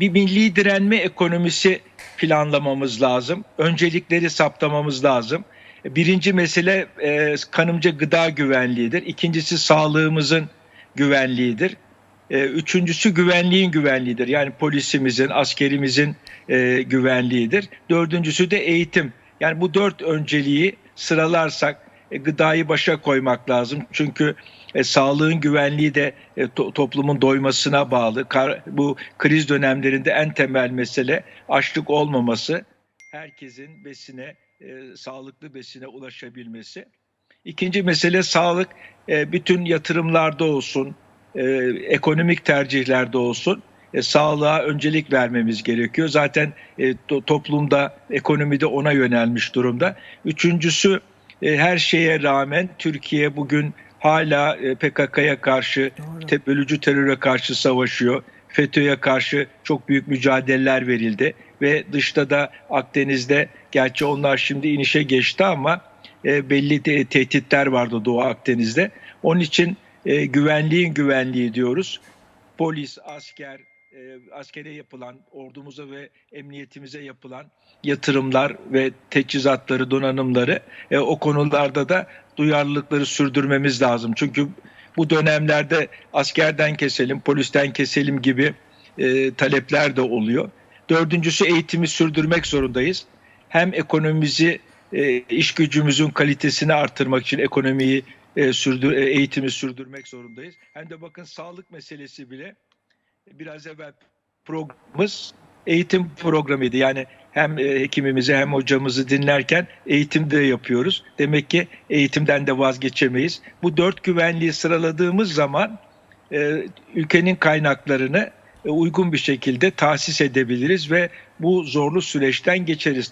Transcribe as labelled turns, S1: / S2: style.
S1: bir milli direnme ekonomisi planlamamız lazım. Öncelikleri saptamamız lazım. Birinci mesele e, kanımca gıda güvenliğidir. İkincisi sağlığımızın güvenliğidir. E, üçüncüsü güvenliğin güvenliğidir. Yani polisimizin, askerimizin e, güvenliğidir. Dördüncüsü de eğitim. Yani bu dört önceliği sıralarsak gıdayı başa koymak lazım. Çünkü e, sağlığın güvenliği de e, to- toplumun doymasına bağlı. Kar- bu kriz dönemlerinde en temel mesele açlık olmaması, herkesin besine, e, sağlıklı besine ulaşabilmesi. İkinci mesele sağlık. E, bütün yatırımlarda olsun, e, ekonomik tercihlerde olsun e, sağlığa öncelik vermemiz gerekiyor. Zaten e, to- toplumda, ekonomide ona yönelmiş durumda. Üçüncüsü e, her şeye rağmen Türkiye bugün hala e, PKK'ya karşı, te- bölücü teröre karşı savaşıyor. FETÖ'ye karşı çok büyük mücadeleler verildi ve dışta da Akdeniz'de gerçi onlar şimdi inişe geçti ama e, belli te- tehditler vardı Doğu Akdeniz'de. Onun için e, güvenliğin güvenliği diyoruz. Polis, asker, e, askere yapılan, ordumuza ve emniyetimize yapılan yatırımlar ve teçhizatları, donanımları e, o konularda da duyarlılıkları sürdürmemiz lazım. Çünkü bu dönemlerde askerden keselim, polisten keselim gibi e, talepler de oluyor. Dördüncüsü eğitimi sürdürmek zorundayız. Hem ekonomimizi, e, iş gücümüzün kalitesini artırmak için ekonomiyi e, sürdür, e, eğitimi sürdürmek zorundayız. Hem de bakın sağlık meselesi bile biraz evvel programımız eğitim programıydı. Yani hem e, hekimimizi hem hocamızı dinlerken eğitim de yapıyoruz. Demek ki eğitimden de vazgeçemeyiz. Bu dört güvenliği sıraladığımız zaman e, ülkenin kaynaklarını e, uygun bir şekilde tahsis edebiliriz ve bu zorlu süreçten geçeriz.